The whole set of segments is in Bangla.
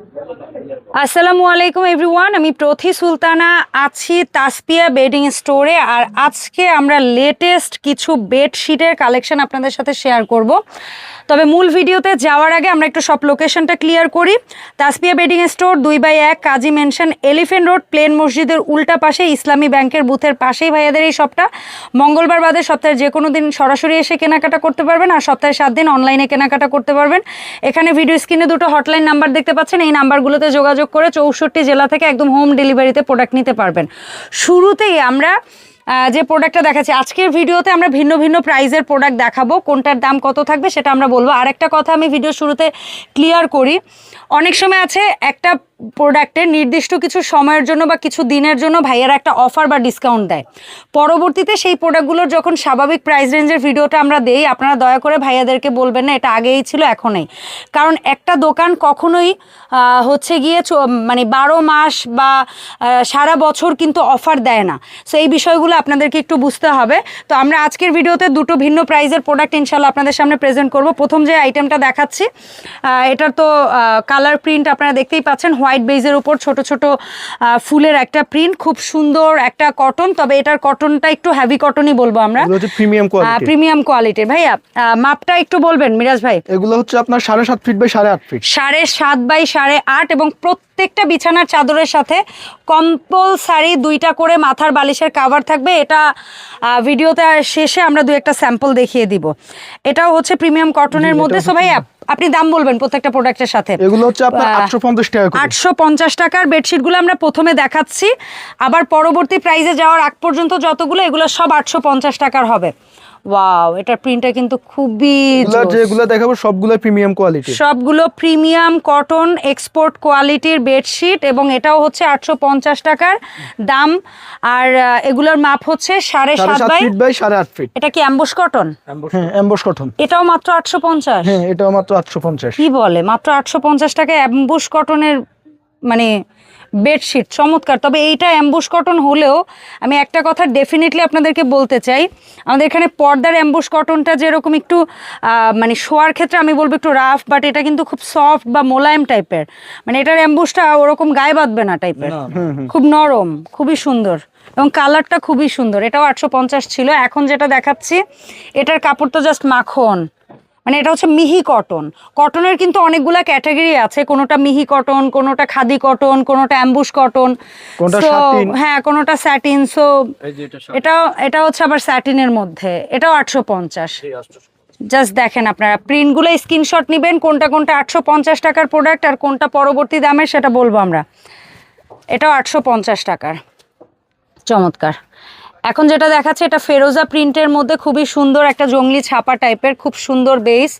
Thank you. আসসালামু আলাইকুম এভরিওয়ান, আমি প্রথি সুলতানা, আছি তাসপিয়া বেডিং স্টোরে আর আজকে আমরা লেটেস্ট কিছু বেডশিটের কালেকশন আপনাদের সাথে শেয়ার করব। তবে মূল ভিডিওতে যাওয়ার আগে আমরা একটু সব লোকেশনটা ক্লিয়ার করি। তাসপিয়া বেডিং স্টোর দুই বাই এক, কাজী মেনশন এলিফেন্ট রোড, প্লেন মসজিদের উল্টা পাশে, ইসলামী ব্যাংকের বুথের পাশেই ভাইয়াদের এই শপটা। মঙ্গলবার বাদে সপ্তাহের যে কোনো দিন সরাসরি এসে কেনাকাটা করতে পারবেন আর সপ্তাহে সাত দিন অনলাইনে কেনাকাটা করতে পারবেন। এখানে ভিডিও স্ক্রিনে দুটো হটলাইন নাম্বার দেখতে পাচ্ছেন, এই নাম্বারগুলোতে যোগাযোগ করে চৌষট্টি জেলা থেকে একদম হোম ডেলিভারিতে প্রোডাক্ট নিতে পারবেন। শুরুতেই আমরা যে প্রোডাক্টটা দেখাচ্ছি, আজকের ভিডিওতে আমরা ভিন্ন ভিন্ন প্রাইজের প্রোডাক্ট দেখাবো, কোনটার দাম কত থাকবে সেটা আমরা বলব। আর একটা কথা আমি ভিডিও শুরুতে ক্লিয়ার করি। অনেক সময় আছে, একটা প্রোডাক্টের নির্দিষ্ট কিছু সময়ের জন্য বা কিছু দিনের জন্য ভাইয়ারা একটা অফার বা ডিসকাউন্ট দেয়। পরবর্তীতে সেই প্রোডাক্টগুলোর যখন স্বাভাবিক প্রাইস রেঞ্জের ভিডিওটা আমরা দেই, আপনারা দয়া করে ভাইয়াদেরকে বলবেন না, এটা আগেই ছিল এখনই কারণ একটা দোকান কখনোই হচ্ছে গিয়ে মানে বারো মাস বা সারা বছর কিন্তু অফার দেয় না। সো এই বিষয়গুলো আপনাদেরকে একটু বুঝতে হবে। তো আমরা আজকের ভিডিওতে দুটো ভিন্ন প্রাইজের প্রোডাক্ট ইনশাল্লাহ আপনাদের সামনে প্রেজেন্ট করব। প্রথম যে আইটেমটা দেখাচ্ছি এটার তো কালার প্রিন্ট আপনারা দেখতেই পাচ্ছেন হোয়াইট বেজের উপর ছোট ছোট ফুলের একটা প্রিন্ট খুব সুন্দর একটা কটন তবে এটার কটনটা একটু হ্যাভি কটনই বলব আমরা। প্রিমিয়াম কোয়ালিটি প্রিমিয়াম কোয়ালিটির ভাইয়া মাপটা একটু বলবেন মিরাজ ভাই। এগুলো হচ্ছে আপনার সাড়ে সাত ফিট বাই সাড়ে আট ফিট সাড়ে সাত বাই সাড়ে আট এবং প্রত্যেকটা বিছানার চাদরের সাথে কম্পালসারি দুইটা করে মাথার বালিশের কাভার থাকবে। এটা ভিডিওতে শেষে আমরা দু একটা স্যাম্পল দেখিয়ে দিব। এটাও হচ্ছে প্রিমিয়াম কটনের মধ্যে। সো ভাই আপ- আপনি দাম বলবেন প্রত্যেকটা প্রোডাক্টের সাথে। এগুলো হচ্ছে আপনার আহ, আটশো পঞ্চাশ টাকা করে। আটশো পঞ্চাশ টাকার বেডশিটগুলো আমরা প্রথমে দেখাচ্ছি। আবার পরবর্তী প্রাইজে যাওয়ার আগ পর্যন্ত যতগুলো এগুলো সব আটশো পঞ্চাশ টাকার হবে। ওয়াও এটার প্রিন্টটা কিন্তু খুবই যেগুলো দেখাবো সবগুলো প্রিমিয়াম কোয়ালিটি সবগুলো প্রিমিয়াম কটন এক্সপোর্ট কোয়ালিটির বেডশিট এবং এটাও হচ্ছে আটশো পঞ্চাশ টাকার দাম। আর এগুলোর মাপ হচ্ছে সাড়ে সাত বাই সাড়ে আট ফিট এটা কি অ্যাম্বুশ কটন এম্বস কটন এটাও মাত্র আটশো পঞ্চাশ? হ্যাঁ এটাও মাত্র আটশো পঞ্চাশ। কি বলে? মাত্র আটশো পঞ্চাশ টাকায় অ্যাম্বুশ কটনের মানে বেডশিট চমৎকার। তবে এইটা অ্যাম্বুশ কটন হলেও আমি একটা কথা ডেফিনেটলি আপনাদেরকে বলতে চাই। আমাদের এখানে পর্দার অ্যাম্বুশ কটনটা যেরকম একটু মানে শোয়ার ক্ষেত্রে আমি বলব একটু রাফ বাট এটা কিন্তু খুব সফট বা মোলায়েম টাইপের মানে এটার অ্যাম্বুশটা ওরকম গায়ে বাঁধবে না টাইপের খুব নরম খুবই সুন্দর এবং কালারটা খুবই সুন্দর। এটাও আটশো পঞ্চাশ ছিল এখন যেটা দেখাচ্ছি এটার কাপড় তো জাস্ট মাখন। মানে এটা হচ্ছে মিহি কটন। কটনের কিন্তু অনেকগুলা ক্যাটাগরি আছে। কোনোটা মিহি কটন কোনোটা খাদি কটন কোনোটা অ্যাম্বুশ কটন। হ্যাঁ কোনোটা স্যাটিন সো এটা এটা হচ্ছে আবার স্যাটিনের মধ্যে। এটাও আটশো পঞ্চাশ। জাস্ট দেখেন আপনারা প্রিন্টগুলো স্ক্রিনশট নেবেন কোনটা কোনটা আটশো পঞ্চাশ টাকার প্রোডাক্ট আর কোনটা পরবর্তী দামের সেটা বলব আমরা। এটাও আটশো পঞ্চাশ টাকার। চমৎকার। এখন যেটা দেখাচ্ছে এটা ফেরোজা প্রিন্টের মধ্যে খুবই সুন্দর একটা জঙ্গলি ছাপা টাইপের খুব সুন্দর বেস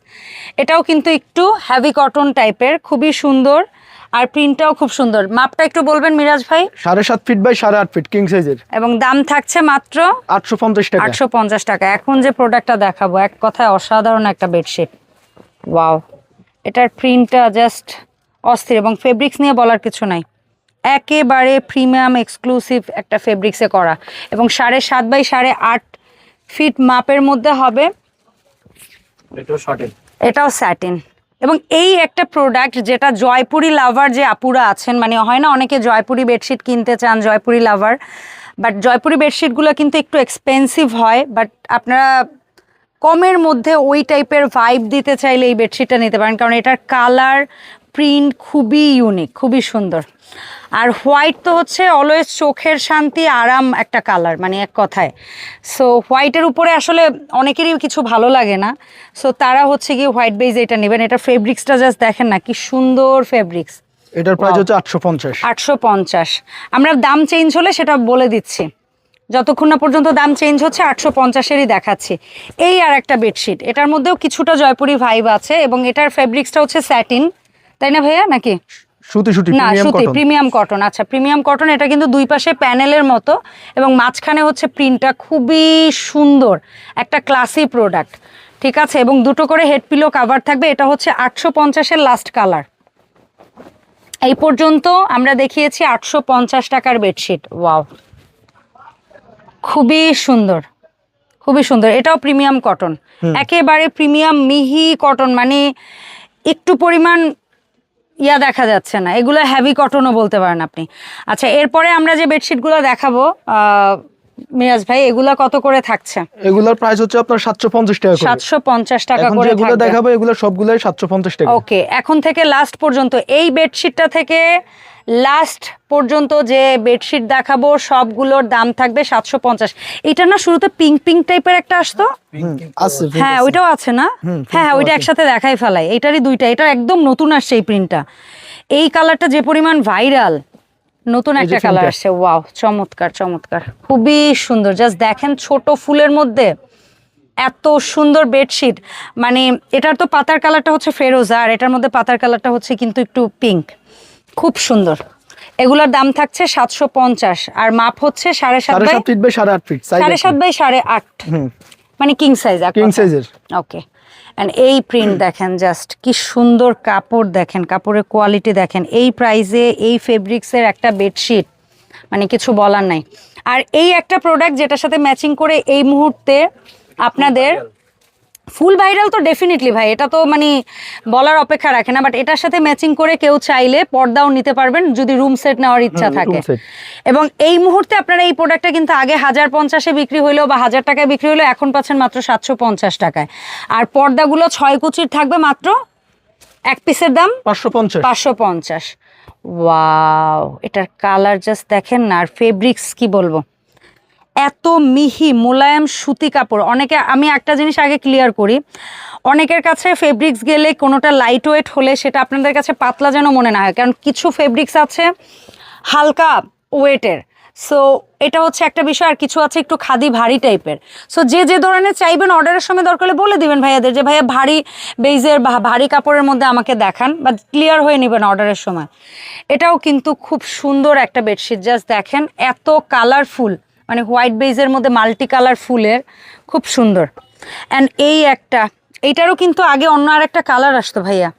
এটাও কিন্তু একটু হ্যাভি কটন টাইপের খুবই সুন্দর। আর প্রিন্টটাও খুব সুন্দর। মাপটা একটু বলবেন মিরাজ ভাই? সাড়ে সাত ফিট বাই সাড়ে আট ফিট কিং সাইজের এবং দাম থাকছে মাত্র আটশো পঞ্চাশ টাকা। আটশো পঞ্চাশ টাকা। এখন যে প্রোডাক্টটা দেখাবো এক কথায় অসাধারণ একটা বেডশিট ওয়াও এটার প্রিন্টটা জাস্ট অস্থির এবং ফেব্রিক্স নিয়ে বলার কিছু নাই। একেবারে প্রিমিয়াম এক্সক্লুসিভ একটা ফেব্রিক্সে করা। এবং সাড়ে সাত বাই সাড়ে আট ফিট মাপের মধ্যে হবে। এটাও স্যাটিন এবং এই একটা প্রোডাক্ট যেটা জয়পুরি লাভার যে আপুরা আছেন মানে হয় না অনেকে জয়পুরি বেডশিট কিনতে চান জয়পুরি লাভার বাট জয়পুরি বেডশিটগুলো কিন্তু একটু এক্সপেন্সিভ হয় বাট আপনারা কমের মধ্যে ওই টাইপের ভাইব দিতে চাইলে এই বেডশিটটা নিতে পারেন কারণ এটার কালার প্রিন্ট খুবই ইউনিক খুবই সুন্দর। আর হোয়াইট তো হচ্ছে অলওয়েজ চোখের শান্তি আরাম একটা কালার মানে এক কথায়। সো হোয়াইটের উপরে আসলে অনেকেরই কিছু ভালো লাগে না। সো তারা হচ্ছে গিয়ে হোয়াইট বেজ এটা নেবেন। এটা ফেব্রিক্সটা জাস্ট দেখেন না কি সুন্দর ফেব্রিক্স এটার প্রাইস হচ্ছে আটশো পঞ্চাশ। আটশো পঞ্চাশ। আমরা দাম চেঞ্জ হলে সেটা বলে দিচ্ছি। যতক্ষণ না পর্যন্ত দাম চেঞ্জ হচ্ছে আটশো পঞ্চাশেরই দেখাচ্ছি। এই আর একটা বেডশিট এটার মধ্যেও কিছুটা জয়পুরি ভাইব আছে এবং এটার ফেব্রিক্সটা হচ্ছে স্যাটিন তাই না ভাইয়া নাকি? সুতি সুতি না প্রিমিয়াম প্রিমিয়াম কটন আচ্ছা প্রিমিয়াম কটন এটা কিন্তু দুই পাশে প্যানেলের মতো এবং মাঝখানে হচ্ছে প্রিন্টটা খুবই সুন্দর একটা ক্লাসি প্রোডাক্ট ঠিক আছে? এবং দুটো করে হেড পিলো কাভার থাকবে এটা হচ্ছে আটশো পঞ্চাশের লাস্ট কালার এই পর্যন্ত আমরা দেখিয়েছি আটশো পঞ্চাশ টাকার বেডশিট ওয়াও খুবই সুন্দর খুবই সুন্দর এটাও প্রিমিয়াম কটন একেবারে প্রিমিয়াম মিহি কটন মানে একটু পরিমাণ ইয়া দেখা যাচ্ছে না। এগুলো হ্যাভি কটনও বলতে পারেন আপনি। আচ্ছা এরপরে আমরা যে বেডশিটগুলো দেখাবো মিরাজ ভাই এগুলা কত করে থাকছে? এগুলোর প্রাইস হচ্ছে আপনার সাতশো পঞ্চাশ টাকা করে। সাতশো পঞ্চাশ টাকা করে যেগুলো থাকবে। দেখাবো এগুলো সবগুলোই সাতশো পঞ্চাশ টাকা। ওকে এখন থেকে লাস্ট পর্যন্ত এই বেডশিটটা থেকে লাস্ট পর্যন্ত যে বেডশিট দেখাবো সবগুলোর দাম থাকবে সাতশো পঞ্চাশ। এটা না শুরুতে পিঙ্ক পিঙ্ক টাইপের একটা আসতো? আছে হ্যাঁ ওইটাও আছে না? হ্যাঁ হ্যাঁ ওইটা একসাথে দেখাই ফেলাই। এটারই দুইটা এটা একদম নতুন আসছে এই প্রিন্টটা এই কালারটা যে পরিমাণ ভাইরাল নতুন একটা কালার। আসছে। ওয়াও চমৎকার চমৎকার। খুবই সুন্দর। জাস্ট দেখেন ছোট ফুলের মধ্যে এত সুন্দর বেডশিট। মানে এটার তো পাতার কালারটা হচ্ছে ফেরোজা আর এটার মধ্যে পাতার কালারটা হচ্ছে কিন্তু একটু পিঙ্ক। খুব সুন্দর। এগুলোর দাম থাকছে সাতশো পঞ্চাশ আর মাপ হচ্ছে সাড়ে সাত বাই সাড়ে আট ফিট। সাড়ে সাত বাই সাড়ে আট। মানে কিং সাইজ কিং সাইজের ওকে অ্যান্ড এই প্রিন্ট দেখেন জাস্ট কি সুন্দর কাপড় দেখেন, কাপড়ের কোয়ালিটি দেখেন। এই প্রাইজে এই ফেব্রিক্সের একটা বেডশিট মানে কিছু বলার নাই। আর এই একটা প্রোডাক্ট যেটার সাথে ম্যাচিং করে এই মুহূর্তে আপনাদের ফুল ভাইরাল তো ডেফিনেটলি ভাই এটা তো মানে বলার অপেক্ষা রাখে না বাট এটার সাথে ম্যাচিং করে কেউ চাইলে পর্দাও নিতে পারবেন যদি রুম সেট নেওয়ার ইচ্ছা থাকে। এবং এই মুহূর্তে আপনারা এই প্রোডাক্টটা কিন্তু আগে হাজার পঞ্চাশে বিক্রি হইলেও বা হাজার টাকায় বিক্রি হলেও এখন পাচ্ছেন মাত্র সাতশো পঞ্চাশ টাকায়। আর পর্দাগুলো ছয় কুচির থাকবে মাত্র এক পিসের দাম? পাঁচশো পঞ্চাশ। পাঁচশো পঞ্চাশ। ওয়াও এটার কালার জাস্ট দেখেন না আর ফেব্রিক্স কি বলব? এত মিহি মোলায়েম সুতি কাপড়। অনেকে, আমি একটা জিনিস আগে ক্লিয়ার করি। অনেকের কাছে ফেব্রিক্স গেলে কোনোটা লাইট ওয়েট হলে সেটা আপনাদের কাছে পাতলা যেন মনে না হয়। কারণ কিছু ফেব্রিক্স আছে হালকা ওয়েটের সো এটা হচ্ছে একটা বিষয়, আর কিছু আছে একটু খাদি ভারী টাইপের সো যে যে ধরনের চাইবেন অর্ডারের সময় দরকার হলে বলে দিবেন ভাইয়াদের যে, ভাইয়া, ভারী বেইজের ভারী কাপড়ের মধ্যে আমাকে দেখান। বা ক্লিয়ার হয়ে নেবেন অর্ডারের সময়। এটাও কিন্তু খুব সুন্দর একটা বেডশিট জাস্ট দেখেন, এত কালারফুল মানে হোয়াইট বেজের মধ্যে মাল্টি কালার ফুলের খুব সুন্দর। অ্যান্ড এই একটা এইটারও কিন্তু আগে অন্য আর একটা কালার আসতো ভাইয়া।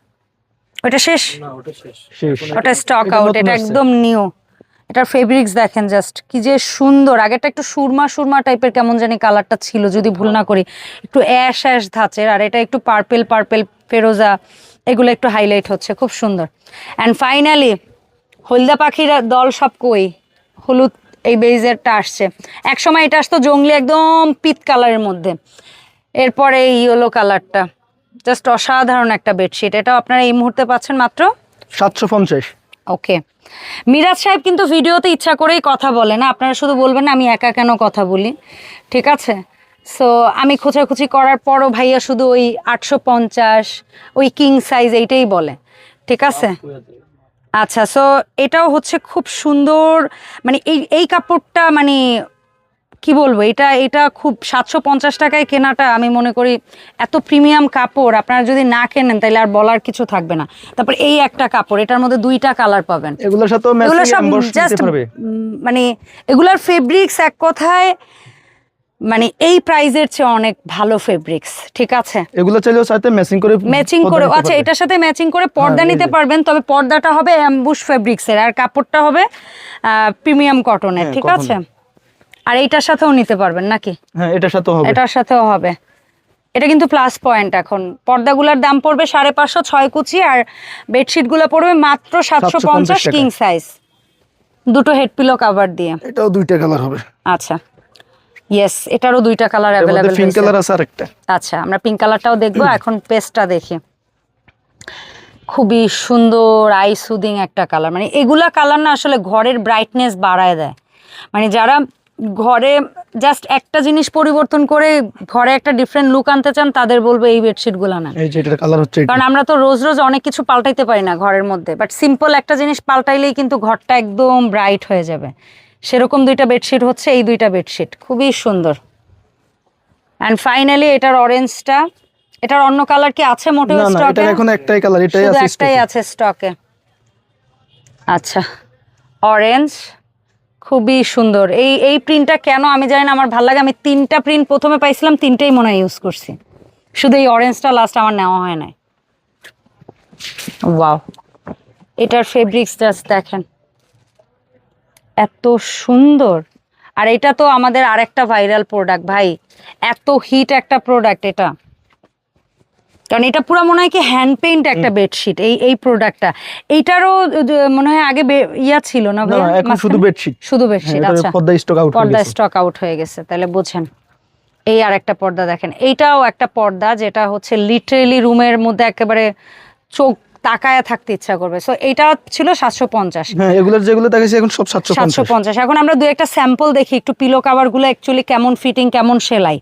ওটা শেষ? শেষ। ওটা স্টক আউট এটা একদম নিউ এটার ফেব্রিক্স দেখেন জাস্ট কি যে সুন্দর। আগেরটা একটু সুরমা সুরমা টাইপের কেমন জানি কালারটা ছিল যদি ভুল না করি। একটু অ্যাশ অ্যাশ ধাঁচের আর এটা একটু পার্পেল পার্পেল ফেরোজা এগুলো একটু হাইলাইট হচ্ছে খুব সুন্দর। অ্যান্ড ফাইনালি হলদা পাখির দল সব কই? হলুদ এই বেইজেরটা আসছে। এক সময় এটা আসতো জঙ্গলি একদম পিত কালারের মধ্যে। এরপরে এই ইয়েলো কালারটা। জাস্ট অসাধারণ একটা বেডশিট। এটাও আপনারা এই মুহূর্তে পাচ্ছেন মাত্র সাতশো পঞ্চাশ। ওকে। মিরাজ সাহেব কিন্তু ভিডিওতে ইচ্ছা করেই কথা বলে না। আপনারা শুধু বলবেন না আমি একা কেন কথা বলি? ঠিক আছে? সো আমি খোঁচাখুচি করার পরও ভাইয়া শুধু ওই আটশো পঞ্চাশ ওই কিং সাইজ এইটাই বলে। ঠিক আছে? আচ্ছা সো এটাও হচ্ছে খুব সুন্দর মানে এই এই কাপড়টা মানে কি বলব এটা এটা খুব সাতশো পঞ্চাশ টাকায় কেনাটা আমি মনে করি এত প্রিমিয়াম কাপড় আপনারা যদি না কেনেন তাহলে আর বলার কিছু থাকবে না। তারপর এই একটা কাপড় এটার মধ্যে দুইটা কালার পাবেন। এগুলোর সাথে এগুলো সব মানে এগুলার ফেব্রিক্স এক কথায় মানে এই প্রাইজের চেয়ে অনেক ভালো ফেব্রিক্স ঠিক আছে? এগুলো চাইলেও সাথে ম্যাচিং করে ম্যাচিং পর্দা করে আচ্ছা এটার সাথে ম্যাচিং করে পর্দা হ্যাঁ, নিতে পারবেন তবে পর্দাটা হবে অ্যাম্বুশ ফেব্রিক্সের আর কাপড়টা হবে প্রিমিয়াম কটনের হ্যাঁ, ঠিক আছে? আর এইটার সাথেও নিতে পারবেন নাকি? হ্যাঁ এটার সাথেও হবে। এটার সাথেও হবে। এটা কিন্তু প্লাস পয়েন্ট এখন। পর্দাগুলোর দাম পড়বে সাড়ে পাঁচশো ছয় কুচি আর বেডশিটগুলো পড়বে মাত্র সাতশো পঞ্চাশ কিং সাইজ দুটো হেড পিলো কাভার দিয়ে। এটাও দুইটা কালার হবে। আচ্ছা। ইয়েস এটারও দুইটা কালার অ্যাভেলেবেল পিঙ্ক কালার আছে আরেকটা। আচ্ছা আমরা পিঙ্ক কালারটাও দেখব এখন পেস্টটা দেখি। খুবই সুন্দর আই সুদিং একটা কালার মানে এগুলা কালার না আসলে ঘরের ব্রাইটনেস বাড়ায় দেয়। মানে যারা ঘরে জাস্ট একটা জিনিস পরিবর্তন করে ঘরে একটা ডিফারেন্ট লুক আনতে চান তাদের বলব এই বেডশিটগুলো না। এই যে কালার হচ্ছে কারণ আমরা তো রোজ রোজ অনেক কিছু পাল্টাইতে পারি না ঘরের মধ্যে। বাট সিম্পল একটা জিনিস পাল্টাইলেই কিন্তু ঘরটা একদম ব্রাইট হয়ে যাবে। সেরকম দুইটা বেডশিট হচ্ছে এই দুইটা বেডশিট। খুবই সুন্দর। অ্যান্ড ফাইনালি এটার অরেঞ্জটা এটার অন্য কালার কি আছে মোটেও স্টকে এটার এখন একটাই কালার এটাই আছে একটাই আছে স্টকে আচ্ছা অরেঞ্জ খুবই সুন্দর। এই এই প্রিন্টটা কেন আমি জানি না আমার ভালো লাগে। আমি তিনটা প্রিন্ট প্রথমে পাইছিলাম তিনটেই মনে হয় ইউজ করছি। শুধু এই অরেঞ্জটা লাস্ট আমার নেওয়া হয় নাই। ওয়াও এটার ফেব্রিক্স জাস্ট দেখেন। এত সুন্দর। আর এটা তো আমাদের আরেকটা ভাইরাল প্রোডাক্ট ভাই। এত হিট একটা প্রোডাক্ট এটা। কারণ এটা পুরো মনে হয় কি হ্যান্ড পেইন্ট একটা বেডশিট এই এই প্রোডাক্টটা এইটারও মনে হয় আগে ইয়া ছিল না এখন শুধু বেডশিট শুধু বেডশিট আচ্ছা। পর্দা স্টক আউট হয়ে পর্দা গেছে। স্টক আউট হয়ে গেছে। তাহলে বুঝেন। এই আর একটা পর্দা দেখেন। এইটাও একটা পর্দা যেটা হচ্ছে লিটারেলি রুমের মধ্যে একেবারে চোখ তাকায় থাকতে ইচ্ছা করবে। সো এটা ছিল সাতশো পঞ্চাশ। হ্যাঁ এগুলোর যেগুলো দেখেছি এখন সব সাতশো সাতশো পঞ্চাশ। এখন আমরা দু একটা স্যাম্পল দেখি একটু পিলো কাভারগুলো অ্যাকচুয়ালি কেমন ফিটিং কেমন সেলাই।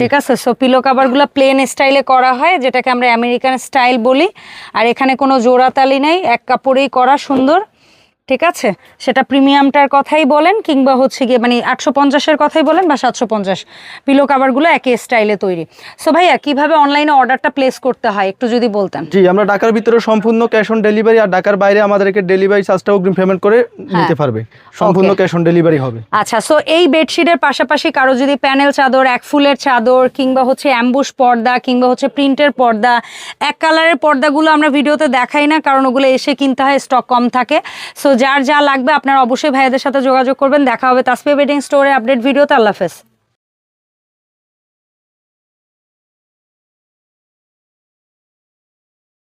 ঠিক আছে? সো পিলো কাভারগুলো প্লেন স্টাইলে করা হয় যেটাকে আমরা আমেরিকান স্টাইল বলি। আর এখানে কোনো জোড়াতালি নেই এক কাপড়েই করা সুন্দর। ঠিক আছে? সেটা প্রিমিয়ামটার কথাই বলেন কিংবা হচ্ছে গিয়ে মানে আটশো পঞ্চাশের কথাই বলেন বা সাতশো পঞ্চাশ। পিলো কাভারগুলো একই স্টাইলে তৈরি। সো ভাইয়া কীভাবে অনলাইনে অর্ডারটা প্লেস করতে হয়? একটু যদি বলতেন। জি আমরা ঢাকার ভিতরে সম্পূর্ণ ক্যাশ অন ডেলিভারি আর ঢাকার বাইরে আমাদেরকে ডেলিভারি চার্জটা অগ্রিম পেমেন্ট করে নিতে পারবে। সম্পূর্ণ ক্যাশ অন ডেলিভারি হবে। আচ্ছা সো এই বেডশিটের পাশাপাশি কারও যদি প্যানেল চাদর এক ফুলের চাদর কিংবা হচ্ছে অ্যাম্বুশ পর্দা কিংবা হচ্ছে প্রিন্টের পর্দা এক কালারের পর্দাগুলো আমরা ভিডিওতে দেখাই না কারণ ওগুলো এসে কিনতে হয় স্টক কম থাকে। সো যার যা লাগবে আপনারা অবশ্যই ভাইয়াদের সাথে যোগাযোগ করবেন। দেখা হবে তাসপি বেডিং স্টোরে। আপডেট ভিডিওতে। আল্লাহ হাফেজ।